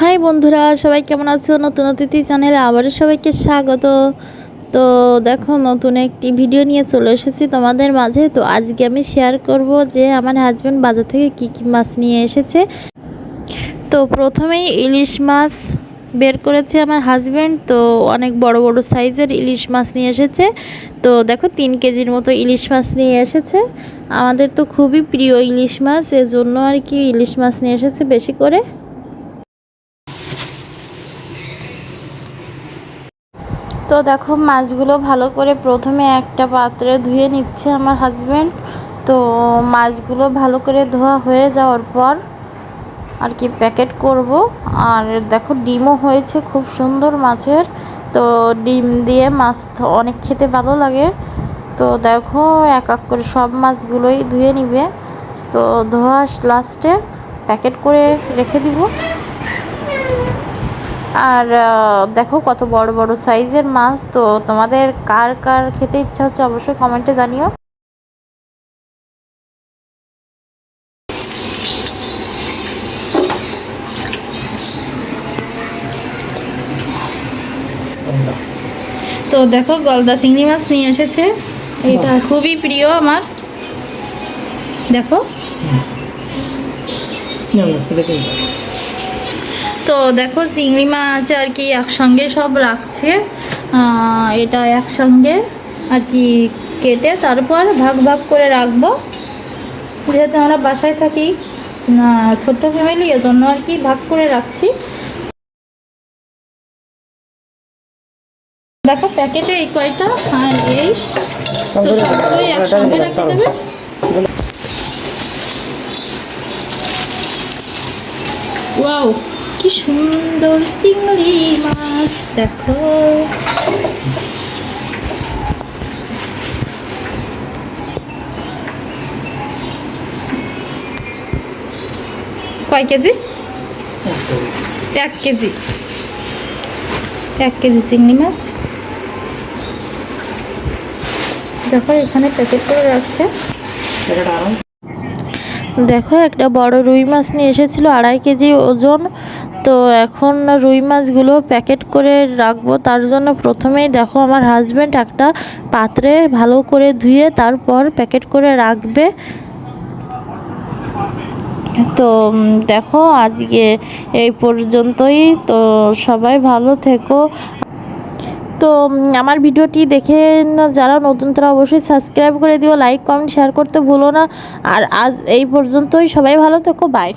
High বন্ধুরা, সবাই কেমন আছো? নতুন অতিথি চ্যানেলে আবারও সবাইকে স্বাগত। তো দেখো, নতুন একটি ভিডিও নিয়ে চলে এসেছি তোমাদের মাঝে। তো আজকে আমি শেয়ার করব যে আমার হাজব্যান্ড বাজার থেকে কি কি মাছ নিয়ে এসেছে। তো প্রথমেই ইলিশ মাছ বের করেছে আমার হাজব্যান্ড তো অনেক বড় বড় সাইজের ইলিশ মাছ নিয়ে এসেছে। তো দেখো, তিন কেজির মতো ইলিশ মাছ নিয়ে এসেছে। আমাদের তো খুবই প্রিয় ইলিশ মাছ, এজন্য আর কি ইলিশ মাছ নিয়ে এসেছে বেশি করে। তো দেখো, মাছগুলো ভালো করে প্রথমে একটা পাত্রে ধুয়ে নিচ্ছে আমার হাজব্যান্ড তো মাছগুলো ভালো করে ধোয়া হয়ে যাওয়ার পর আর কি প্যাকেট করব। আর দেখো, ডিমও হয়েছে খুব সুন্দর মাছের। তো ডিম দিয়ে মাছ অনেক খেতে ভালো লাগে। তো দেখো, এক এক করে সব মাছগুলোই ধুয়ে নিবে। তো ধোয়া লাস্টে প্যাকেট করে রেখে দিব। আর দেখো কত বড় বড় সাইজের মাছ তো তোমাদের কার কার খেতে ইচ্ছা হচ্ছে অবশ্যই কমেন্টে জানিও। তো দেখো গলদা চিংড়ি মাছ নিয়ে এসেছে। এটা খুবই প্রিয় আমার। দেখো। তো দেখো চিংড়ি মাছ আর কি একসঙ্গে সব রাখছে। এটা একসঙ্গে আর কি কেটে তারপর ভাগ ভাগ করে রাখব। যেহেতু আমরা বাসায় থাকি ছোট্ট ফ্যামিলি এজন্য আর কি ভাগ করে রাখছি। দেখো প্যাকেটে এই কয়টা? আর এই। সবগুলোই একসঙ্গে রেখে দেবে? ওয়াও। কি সুন্দর চিংড়ি মাছ, দেখো। কয় কেজি? এক কেজি। এক কেজি চিংড়ি মাছ। দেখো এখানে প্যাকেট করে রাখছে দেখো, একটা বড় রুই মাছ নিয়ে এসেছিল আড়াই কেজি ওজন। তো এখন রুই মাছগুলো প্যাকেট করে রাখব। তার জন্য প্রথমেই দেখো, আমার হাজব্যান্ড একটা পাত্রে ভালো করে ধুয়ে তারপর প্যাকেট করে রাখবে। তো দেখো, আজকে এই পর্যন্তই। তো সবাই ভালো থেকো। তো আমার ভিডিওটি দেখে না- যারা নতুন, তারা অবশ্যই সাবস্ক্রাইব করে দিও লাইক কমেন্ট শেয়ার করতে ভুলো না। আর আজ এই পর্যন্তই, সবাই ভালো থেকো বাই